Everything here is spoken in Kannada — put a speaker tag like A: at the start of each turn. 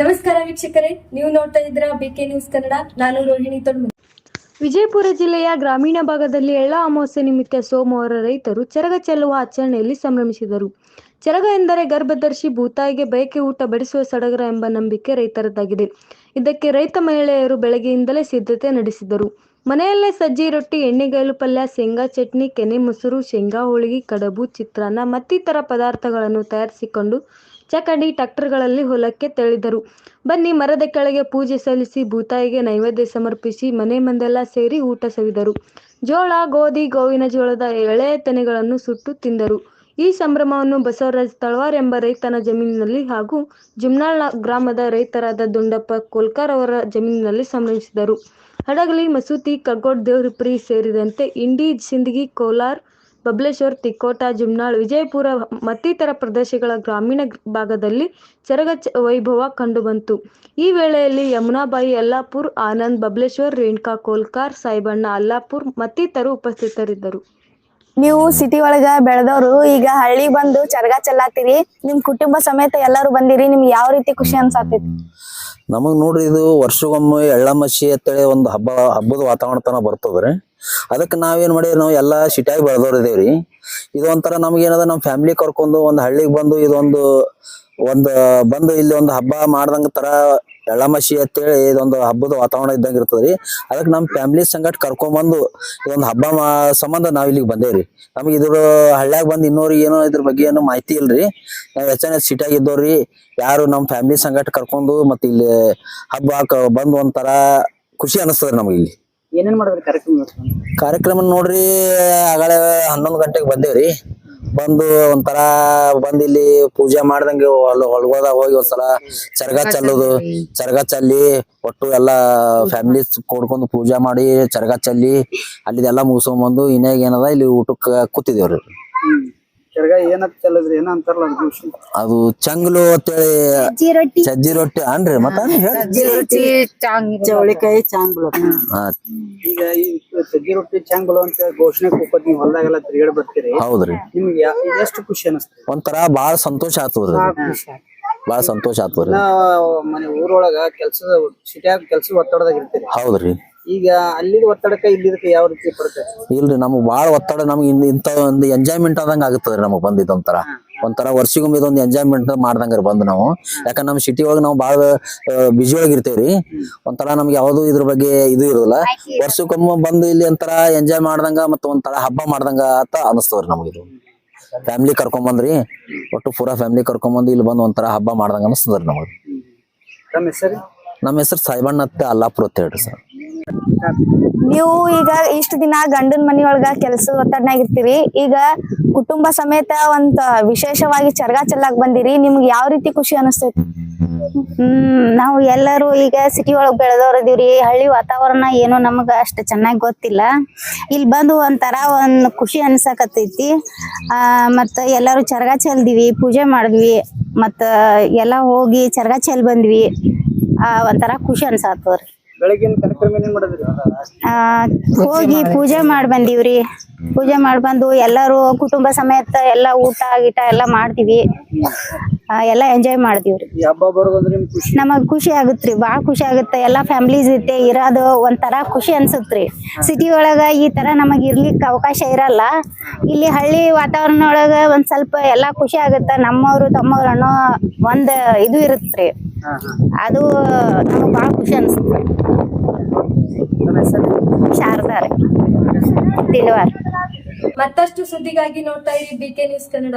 A: ನಮಸ್ಕಾರ ವೀಕ್ಷಕರೇ, ನೀವು ನೋಡ್ತಾ ಇದ್ರ ಬಿಕೆ ನ್ಯೂಸ್ ಕನ್ನಡ ನಾನು ರೋಹಿಣಿ ತೊಡ್ಮ
B: ವಿಜಯಪುರ ಜಿಲ್ಲೆಯ ಗ್ರಾಮೀಣ ಭಾಗದಲ್ಲಿ ಎಳ್ಳ ಅಮಾವಾಸ್ಯೆ ನಿಮಿತ್ತ ಸೋಮವಾರ ರೈತರು ಚರಗ ಚೆಲ್ಲುವ ಆಚರಣೆಯಲ್ಲಿ ಸಂಭ್ರಮಿಸಿದರು. ಚರಗ ಎಂದರೆ ಗರ್ಭದರ್ಶಿ ಭೂತಾಯಿಗೆ ಬಯಕೆ ಊಟ ಬಡಿಸುವ ಸಡಗರ ಎಂಬ ನಂಬಿಕೆ ರೈತರದ್ದಾಗಿದೆ. ಇದಕ್ಕೆ ರೈತ ಮಹಿಳೆಯರು ಬೆಳಗ್ಗೆಯಿಂದಲೇ ಸಿದ್ಧತೆ ನಡೆಸಿದರು. ಮನೆಯಲ್ಲೇ ಸಜ್ಜಿ ರೊಟ್ಟಿ ಎಣ್ಣೆಗಾಯಲು ಪಲ್ಯ, ಶೇಂಗಾ ಚಟ್ನಿ, ಕೆನೆ ಮೊಸರು, ಶೇಂಗಾ ಹೋಳಿಗೆ, ಕಡಬು, ಚಿತ್ರಾನ್ನ ಮತ್ತಿತರ ಪದಾರ್ಥಗಳನ್ನು ತಯಾರಿಸಿಕೊಂಡು ಚಕಡಿ ಟ್ರಾಕ್ಟರ್ಗಳಲ್ಲಿ ಹೊಲಕ್ಕೆ ತೆರಳಿದರು. ಬನ್ನಿ ಮರದ ಕೆಳಗೆ ಪೂಜೆ ಸಲ್ಲಿಸಿ ಭೂತಾಯಿಗೆ ನೈವೇದ್ಯ ಸಮರ್ಪಿಸಿ ಮನೆ ಮಂದೆಲ್ಲ ಸೇರಿ ಊಟ ಸವಿದರು. ಜೋಳ, ಗೋಧಿ, ಗೋವಿನ ಜೋಳದ ಎಳೆ ತೆನೆಗಳನ್ನು ಸುಟ್ಟು ತಿಂದರು. ಈ ಸಂಭ್ರಮವನ್ನು ಬಸವರಾಜ್ ತಳವಾರ್ ಎಂಬ ರೈತನ ಜಮೀನಿನಲ್ಲಿ ಹಾಗೂ ಜುಮ್ನಾಳ ಗ್ರಾಮದ ರೈತರಾದ ದುಂಡಪ್ಪ ಕೋಲ್ಕರ್ ಅವರ ಜಮೀನಿನಲ್ಲಿ ಸಂಭ್ರಮಿಸಿದರು. ಹಡಗಲಿ, ಮಸೂತಿ ಕಗ್ಗೋಡ್ ದೇವ್ರಿಪ್ರಿ ಸೇರಿದಂತೆ ಇಂಡಿ, ಸಿಂದಗಿ, ಕೋಲಾರ್ ಬಬಲೇಶ್ವರ್, ತಿಕೋಟ, ಜುಮ್ನಾಳ್, ವಿಜಯಪುರ ಮತ್ತಿತರ ಪ್ರದೇಶಗಳ ಗ್ರಾಮೀಣ ಭಾಗದಲ್ಲಿ ಚರಗ ವೈಭವ ಕಂಡುಬಂತು. ಈ ವೇಳೆಯಲ್ಲಿ ಯಮುನಾಬಾಯಿ ಅಲ್ಲಾಪುರ್ ಆನಂದ್, ಬಬ್ಲೇಶ್ವರ್, ರೇಣುಕಾ, ಕೋಲ್ಕಾರ್, ಸಾಯಿಬಣ್ಣ, ಅಲ್ಲಾಪುರ್ ಮತ್ತಿತರರು ಉಪಸ್ಥಿತರಿದ್ದರು.
C: ನೀವು ಸಿಟಿ ಒಳಗ ಬೆಳೆದವರು, ಈಗ ಹಳ್ಳಿ ಬಂದು ಚರಗ ಚೆಲ್ಲಾತೀರಿ, ನಿಮ್ ಕುಟುಂಬ ಸಮೇತ ಎಲ್ಲಾರು ಬಂದಿರಿ, ನಿಮ್ಗೆ ಯಾವ ರೀತಿ ಖುಷಿ ಅನ್ಸಾತೈತಿ
D: ನಮಗ್ ನೋಡ್ರಿ ಇದು ವರ್ಷಗೊಮ್ಮೆ ಎಳ್ಳಮಸಿ ಅಂತೇಳಿ ಒಂದು ಹಬ್ಬ, ಹಬ್ಬದ ವಾತಾವರಣ ತನ ಬರ್ತದ್ರಿ ಅದಕ್ಕೆ ನಾವೇನ್ ಮಾಡಿದ್ರಿ ನಾವು ಎಲ್ಲಾ ಸಿಟಿಯಾಗಿ ಬೆಳೆದವ್ರು ಇದೇವ್ರಿ. ಇದು ಒಂಥರ ನಮ್ಗೆ ಏನದ ನಮ್ಮ ಫ್ಯಾಮಿಲಿ ಕರ್ಕೊಂಡು ಒಂದ್ ಹಳ್ಳಿಗೆ ಬಂದು ಇದೊಂದು, ಒಂದ್ ಬಂದು ಇಲ್ಲಿ ಒಂದು ಹಬ್ಬ ಮಾಡ್ದಂಗ ತರ ಎಳ್ಳಮಸಿ ಅಂತೇಳಿ ಇದೊಂದು ಹಬ್ಬದ ವಾತಾವರಣ ಇದ್ದಂಗ ಇರ್ತದ್ರಿ ಅದಕ್ಕೆ ನಮ್ಮ ಫ್ಯಾಮಿಲಿ ಸಂಗಟ್ ಕರ್ಕೊಂಬಂದು ಇದೊಂದು ಹಬ್ಬ ಸಂಬಂಧ ನಾವ್ ಇಲ್ಲಿಗೆ ಬಂದೇವ್ರಿ ನಮ್ಗೆ ಇದ್ರ ಹಳ್ಳ್ಯಾಗ ಬಂದು ಇನ್ನೋರಿಗೆ ಏನೋ ಇದ್ರ ಬಗ್ಗೆ ಏನೋ ಮಾಹಿತಿ ಇಲ್ರಿ. ನಾವ್ ಹೆಚ್ಚಾನ ಸಿಟಿಯಾಗ ಇದ್ದವ್ರಿ ಯಾರು ನಮ್ಮ ಫ್ಯಾಮಿಲಿ ಸಂಗಟ ಕರ್ಕೊಂಡು ಮತ್ತೆ ಇಲ್ಲಿ ಹಬ್ಬ ಬಂದು ಒಂಥರ ಖುಷಿ ಅನಿಸ್ತದ್ರಿ ನಮ್ಗೆ ಇಲ್ಲಿ.
E: ಏನೇನ್ ಮಾಡಿದ್ರಿ ಕಾರ್ಯಕ್ರಮ
D: ಕಾರ್ಯಕ್ರಮ ನೋಡ್ರಿ ಆಗಳೆ ಹನ್ನೊಂದು ಗಂಟೆಗೆ ಬಂದೇವ್ರಿ ಬಂದು ಒಂಥರ ಬಂದ್ ಇಲ್ಲಿ ಪೂಜೆ ಮಾಡ್ದಂಗೆ ಅಲ್ಲಿ ಹೊಲ್ಗೋದಾಗ ಹೋಗಿ ಒಂದ್ಸಲ ಚರಗ ಚಲ್ಲೋದು ಚರಗ ಚಲ್ಲಿ ಒಟ್ಟು ಎಲ್ಲಾ ಫ್ಯಾಮಿಲಿ ಕೂಡ್ಕೊಂಡು ಪೂಜೆ ಮಾಡಿ ಚರಗ ಚಲ್ಲಿ ಅಲ್ಲಿದೆಲ್ಲ ಮುಗಿಸ್ಕೊಂಡ್ ಬಂದು ಇನ್ಯಾಗ ಏನದ ಇಲ್ಲಿ ಊಟಕ್ಕೆ ಕೂತಿದೇವ್ರಿ.
E: ಏನಂತ ಏನ ಅಂತಾರಲ್ಲ ಅದ್
D: ಚಂಗ್ಲು ಅಂತೇಳಿ ಸಜ್ಜಿ ರೊಟ್ಟಿ. ಅನ್ರಿ ಮತ್ತ
E: ಚವಳಿಕಾಯಿ ಚಾಂಗ್ಲು
D: ಹಾ.
E: ಈಗ ಈ ಸಜ್ಜಿ ರೊಟ್ಟಿ ಚಾಂಗ್ಲು ಅಂತ ಘೋಷಣೆ ಕೂಪತ್ ನೀವು ಹೊಲ್ದಾಗೆಲ್ಲ ತಿರುಗಾಡ್ ಬರ್ತೀರಿ.
D: ಹೌದ್ರಿ.
E: ನಿಮ್ಗೆ ಯಾ- ಎಷ್ಟು ಖುಷಿ ಅನಸ್ತದೆ?
D: ಒಂಥರ ಬಾಳ ಸಂತೋಷ ಆತದ್ರಿ ಬಾಳ ಸಂತೋಷ ಆತದ್ರಿ
E: ಮನೆ ಊರೊಳಗ ಕೆಲ್ಸದ ಸಿಟಿಯಾಗ ಕೆಲ್ಸ ಒತ್ತಡದಾಗ ಇರ್ತೀರಿ.
D: ಹೌದ್ರಿ.
E: ಈಗ ಅಲ್ಲಿ ಒತ್ತಡಕ್ಕ ಇಲ್ಲಿದಕ್ಕೆ ಯಾವ ರೀತಿ ಬರುತ್ತೆ?
D: ಇಲ್ರಿ ನಮಗ್ ಬಾಳ ಒತ್ತಡ ನಮ್ಗೆ ಇಂತ ಒಂದು ಎಂಜಾಯ್ಮೆಂಟ್ ಆದಂಗ ಆಗುತ್ತದ್ರಿ ನಮಗ್ ಬಂದಿದ್ ಒಂಥರ. ಒಂಥರ ವರ್ಷಿಗೊಮ್ಮೆ ಇದೊಂದು ಎಂಜಾಯ್ಮೆಂಟ್ ಮಾಡ್ದಂಗ ಬಂದ್ ನಾವು. ಯಾಕಂದ್ರೆ ನಮ್ ಸಿಟಿ ಒಳಗೆ ನಾವು ಬಾಳ ಬಿಜಿ ಒಳಗ್ ಇರ್ತೇವ್ರಿ ಒಂಥರ ನಮ್ಗೆ ಯಾವ್ದು ಇದ್ರ ಬಗ್ಗೆ ಇದು ಇರೋದಿಲ್ಲ. ವರ್ಷಕ್ಕೊಮ್ಮೆ ಬಂದು ಇಲ್ಲಿ ಒಂಥರ ಎಂಜಾಯ್ ಮಾಡ್ದಂಗ ಮತ್ತ ಒಂಥರ ಹಬ್ಬ ಮಾಡ್ದಂಗ ಅಂತ ಅನಸ್ತವ್ರಿ ನಮ್ಗೆ ಇದು. ಫ್ಯಾಮಿಲಿ ಕರ್ಕೊಂಡ್ ಬಂದ್ರಿ ಒಟ್ಟು ಪೂರಾ ಫ್ಯಾಮಿಲಿ ಕರ್ಕೊಂಡ್ ಬಂದು ಇಲ್ಲಿ ಬಂದು ಒಂಥರ ಹಬ್ಬ ಮಾಡ್ದಂಗ ಅನಸ್ತದ್ರಿ ನಮ್ಗೆ. ನಮ್ಮ ಹೆಸರು ಸಾಯಿಬಣ್ಣ ಅತ್ತೆ ಅಲ್ಲಾಪುರ ಅಂತ ಹೇಳ್ರಿ ಸರ್.
C: ನೀವು ಈಗ ಇಷ್ಟ ದಿನ ಗಂಡನ ಮನಿಯೊಳಗ ಕೆಲಸದ ಒತ್ತಡನಾಗ ಇರ್ತೀರಿ ಈಗ ಕುಟುಂಬ ಸಮೇತ ಒಂದ್ ವಿಶೇಷವಾಗಿ ಚರಗ ಚೆಲ್ಲಾಕ್ ಬಂದಿರಿ, ನಿಮ್ಗೆ ಯಾವ ರೀತಿ ಖುಷಿ ಅನಿಸ್ತೈತಿ?
F: ಹ್ಮ್, ನಾವು ಎಲ್ಲರೂ ಈಗ ಸಿಟಿ ಒಳಗ್ ಬೆಳೆದವ್ರ ಇದೀವ್ರಿ, ಹಳ್ಳಿ ವಾತಾವರಣ ಏನು ನಮಗ ಅಷ್ಟ ಚೆನ್ನಾಗಿ ಗೊತ್ತಿಲ್ಲ. ಇಲ್ಲಿ ಬಂದು ಒಂಥರ ಒಂದ್ ಖುಷಿ ಅನ್ಸಕತ್ತೈತಿ. ಆ, ಮತ್ತ ಎಲ್ಲಾರು ಚರಗ ಚೆಲ್ದಿವಿ, ಪೂಜೆ ಮಾಡಿದ್ವಿ, ಮತ್ತ ಎಲ್ಲ ಹೋಗಿ ಚರಗ ಚೆಲ್ ಬಂದ್ವಿ. ಆ, ಒಂಥರ ಖುಷಿ ಅನ್ಸಾತವ್ರಿ
E: ಬೆಳಗಿನ ಕಾರ್ಯಕ್ರಮ ಏನೇನ್ ಮಾಡಿದ್ರಿ?
F: ಆ ಹೋಗಿ ಪೂಜೆ ಮಾಡಿ ಬಂದಿವ್ರಿ. ಪೂಜೆ ಮಾಡಿ ಬಂದು ಎಲ್ಲರೂ ಕುಟುಂಬ ಸಮೇತ ಎಲ್ಲ ಊಟ ಗೀಟ ಎಲ್ಲ ಮಾಡ್ತೀವಿ. ಆ, ಎಲ್ಲ ಎಂಜಾಯ್ ಮಾಡ್ತೀವ್ರಿ.
E: ಈ ಹಬ್ಬ ಬರೋದಂದ್ರೆ ನಿಮ್ಗೆ ಖುಷಿ?
F: ನಮಗ್ ಖುಷಿ ಆಗುತ್ರಿ ಬಾಳ ಖುಷಿ ಆಗುತ್ತೆ. ಎಲ್ಲಾ ಫ್ಯಾಮಿಲೀಸ್ ಜೊತೆ ಇರೋದು ಒಂಥರ ಖುಷಿ ಅನ್ಸುತ್ರಿ. ಸಿಟಿ ಒಳಗ ಈ ತರ ನಮಗ್ ಇರ್ಲಿಕ್ಕೆ ಅವಕಾಶ ಇರಲ್ಲ. ಇಲ್ಲಿ ಹಳ್ಳಿ ವಾತಾವರಣ ಒಳಗ ಒಂದ್ ಸ್ವಲ್ಪ ಎಲ್ಲಾ ಖುಷಿ ಆಗುತ್ತೆ. ನಮ್ಮವ್ರು ತಮ್ಮವ್ರು ಅನ್ನೋ ಒಂದ್ ಇದು ಇರುತ್ರಿ. ಅದು ನಮಗೆ ಭಾಳ ಖುಷಿ
E: ಅನಿಸ್ತದೆ
F: ಶಾರದಾ ರೀ.
A: ಮತ್ತಷ್ಟು ಸುದ್ದಿಗಾಗಿ ನೋಡ್ತಾ ಇರಿ ಬಿಕೆ ನ್ಯೂಸ್ ಕನ್ನಡ.